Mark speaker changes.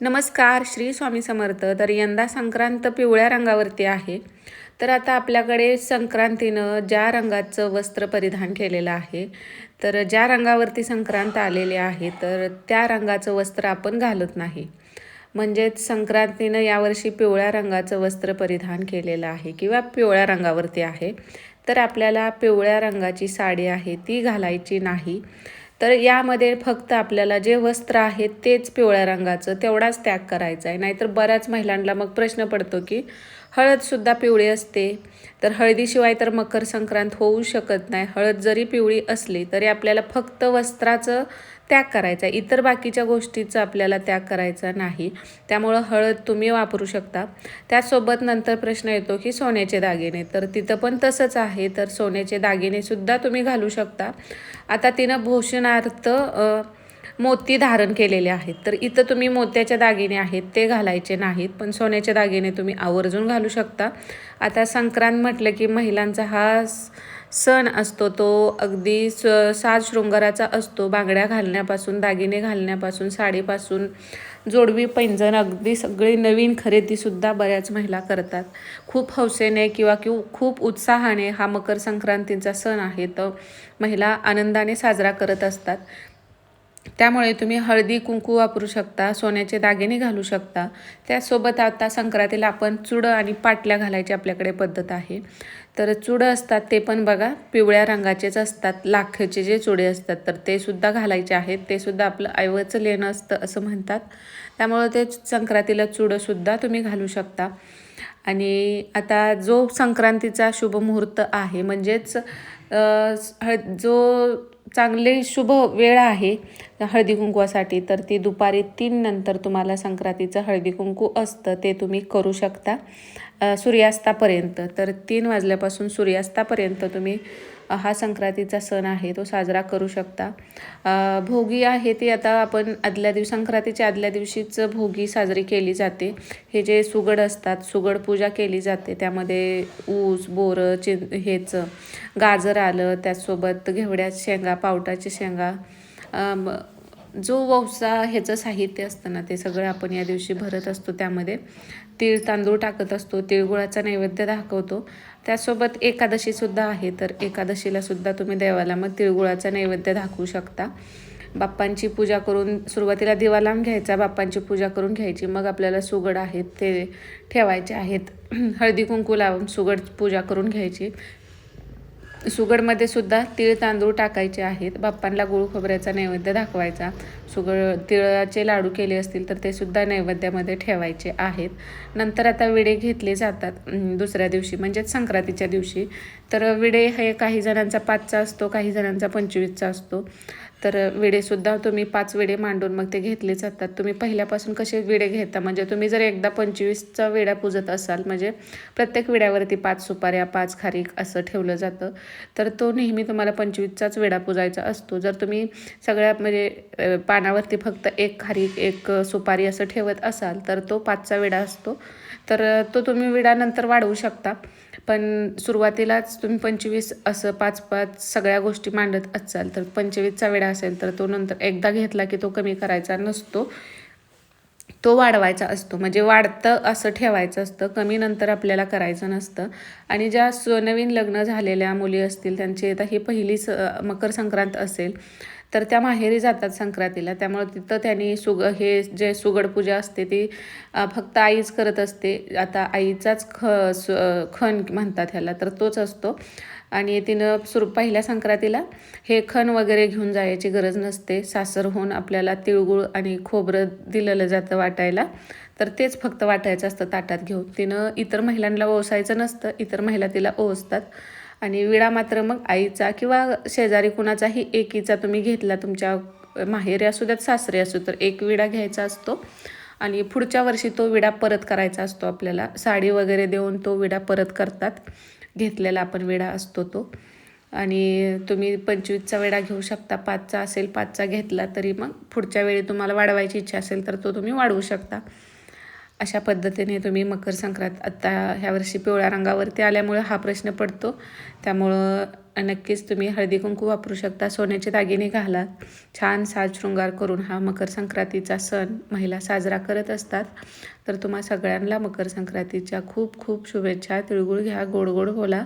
Speaker 1: नमस्कार श्री स्वामी समर्थ. तर यंदा संक्रांत पिवळ्या रंगावरती आहे. तर आता आपल्याकडे संक्रांतीनं ज्या रंगाचं वस्त्र परिधान केलेलं आहे तर ज्या रंगावरती संक्रांत आलेली आहे तर त्या रंगाचं वस्त्र आपण घालत नाही. म्हणजेच संक्रांतीनं यावर्षी पिवळ्या रंगाचं वस्त्र परिधान केलेलं आहे किंवा पिवळ्या रंगावरती आहे. तर आपल्याला पिवळ्या रंगाची साडी आहे ती घालायची नाही. तर यामध्ये फक्त आपल्याला जे वस्त्र आहे तेच पिवळ्या रंगाचं तेवढाच त्याग करायचा आहे. नाहीतर बऱ्याच महिलांना मग प्रश्न पडतो की हळदसुद्धा पिवळी असते. तर हळदीशिवाय तर मकर संक्रांत होऊ शकत नाही. हळद जरी पिवळी असली तरी आपल्याला फक्त वस्त्राचं त्याग करायचा आहे. इतर बाकीच्या गोष्टीचा आपल्याला त्याग करायचा नाही. त्यामुळं हळद तुम्ही वापरू शकता. त्याचसोबत नंतर प्रश्न येतो की सोन्याचे दागिने. तर तिथं पण तसंच आहे. तर सोन्याचे दागिनेसुद्धा तुम्ही घालू शकता. आता तिनं भूषणार्थ मोती धारण केलेले आहेत. तर इथं तुम्ही मोत्याचे दागिने आहेत ते घालायचे नाहीत पण सोन्याचे दागिने तुम्ही आवर्जून घालू शकता. आता संक्रांत म्हटलं की महिलांचा हा सण असतो तो अगदी स साज शृंगाराचा असतो. बांगड्या घालण्यापासून दागिने घालण्यापासून साडीपासून जोडवी पैंजण अगदी सगळी नवीन खरेदीसुद्धा बऱ्याच महिला करतात. खूप हौसेने किंवा किंवा खूप उत्साहाने हा मकर संक्रांतीचा सण आहे. तर महिला आनंदाने साजरा करत असतात. त्यामुळे तुम्ही हळदी कुंकू वापरू शकता सोन्याचे दागिने घालू शकता. त्यासोबत आता संक्रांतीला आपण चुडं आणि पाटल्या घालायची आपल्याकडे पद्धत आहे. तर चुडं असतात ते पण बघा पिवळ्या रंगाचेच असतात लाखेचे जे चुडे असतात तर ते सुद्धा घालायचे आहेत. ते सुद्धा आपलं ऐवचं लेणं असतं असं म्हणतात. त्यामुळं ते संक्रांतीला चुडंसुद्धा तुम्ही घालू शकता. आणि आता जो संक्रांतीचा शुभ मुहूर्त आहे म्हणजेच हळ जो चांगले शुभ वेळ आहे हळदी कुंकवासाठी तर ती दुपारी तीन नंतर तुम्हाला संक्रांतीचं हळदी कुंकू असतं ते तुम्ही करू शकता. सूर्यास्तापर्यंत तर तीन वाजल्यापासून सूर्यास्तापर्यंत तुम्ही हा संक्रांतीचा सण आहे तो साजरा करू शकता. भोगी आहे ती आता आपण आदल्या दिवस संक्रांतीच्या आदल्या दिवशीच भोगी साजरी केली जाते. हे जे सुगड असतात सुगड पूजा केली जाते त्यामध्ये ऊस बोरं चि हेच गाजर आलं त्याचसोबत घेवड्या शेंगा पावटाच्या शेंगा जो वौसा ह्याचं साहित्य असतं ना ते सगळं आपण या दिवशी भरत असतो त्यामध्ये. तीळ तांदूळ टाकत असतो तिळगुळाचा नैवेद्य दाखवतो. त्यासोबत एकादशीसुद्धा आहे तर एकादशीलासुद्धा तुम्ही देवाला मग तिळगुळाचा नैवेद्य दाखवू शकता. बाप्पांची पूजा करून सुरुवातीला दिवा लावून घ्यायचा बाप्पांची पूजा करून घ्यायची. मग आपल्याला सुगड आहेत ते ठेवायचे आहेत. हळदी कुंकू लावून सुगड पूजा करून घ्यायची. सुगडमध्ये सुद्धा तीळ तांदूळ टाकायचे आहेत. बाप्पांना गुळ खोबऱ्याचा नैवेद्य दाखवायचा. सुगड तिळाचे लाडू केले असतील तर ते सुद्धा नैवेद्यामध्ये ठेवायचे आहेत. नंतर आता विडे घेतले जातात दुसऱ्या दिवशी म्हणजेच संक्रांतीच्या दिवशी. तर विडे हे काही जणांचा पाचचा असतो काही जणांचा पंचवीसचा असतो. तर विडेसुद्धा तुम्ही पाच विडे मांडून मग ते घेतले जातात. तुम्ही पहिल्यापासून कसे विडे घेता? म्हणजे तुम्ही जर एकदा पंचवीसचा विडा पूजत असाल म्हणजे प्रत्येक विड्यावरती पाच सुपाऱ्या पाच खारीक असं ठेवलं जातं. तर तो नेहमी तुम्हाला पंचवीसचाच विडा पुजायचा असतो. जर तुम्ही सगळ्या म्हणजे पानावरती फक्त एक खारीक एक सुपारी असं ठेवत असाल तर तो पाचचा विडा असतो. तर तो तुम्ही विडानंतर वाढवू शकता. पण सुरुवातीलाच तुम्ही पंचवीस असं पाच पाच सगळ्या गोष्टी मांडत असाल तर पंचवीसचा वेळा असेल तर तो नंतर एकदा घेतला की तो कमी करायचा नसतो. तो वाढवायचा असतो. म्हणजे वाढतं असं ठेवायचं असतं. कमी नंतर आपल्याला करायचं नसतं. आणि ज्या नवीन लग्न झालेल्या मुली असतील त्यांची आता ही पहिलीच मकर संक्रांत असेल तर त्या माहेरी जातात संक्रांतीला. त्यामुळे तिथं त्यांनी सुग हे जे सुगड पूजा असते ती फक्त आईच करत असते. आता आईचाच ख खण म्हणतात ह्याला तर तोच असतो. आणि तिनं सुरू पहिल्या संक्रांतीला हे खण वगैरे घेऊन जायची गरज नसते. सासरहून आपल्याला तिळगुळ आणि खोबरं दिलेलं जातं वाटायला. तर तेच फक्त वाटायचं असतं ताटात घेऊन. तिनं इतर महिलांना ओसायचं नसतं. इतर महिला तिला ओसतात. आणि विडा मात्र मग आईचा किंवा शेजारी कुणाचाही एकीचा तुम्ही घेतला तुमच्या माहेरी असू द्यात सासरे असू तर एक विडा घ्यायचा असतो. आणि पुढच्या वर्षी तो विडा परत करायचा असतो आपल्याला. साडी वगैरे देऊन तो विडा परत करतात. घेतलेला आपण विडा असतो तो. आणि तुम्ही पंचवीसचा वेळा घेऊ शकता पाचचा असेल पाचचा घेतला तरी मग पुढच्या वेळी तुम्हाला वाढवायची इच्छा असेल तर तो तुम्ही वाढवू शकता. अशा पद्धतीने तुम्ही मकर संक्रांत आत्ता ह्या वर्षी पिवळ्या रंगावरती आल्यामुळे हा प्रश्न पडतो. त्यामुळं नक्कीच तुम्ही हळदी कुंकू वापरू शकता. सोन्याचे दागिने घाला. छान साज शृंगार करून हा मकर संक्रांतीचा सण महिला साजरा करत असतात. तर तुम्हा सगळ्यांना मकर संक्रांतीच्या खूप खूप शुभेच्छा. तिळगुळ घ्या गोड गोड बोला.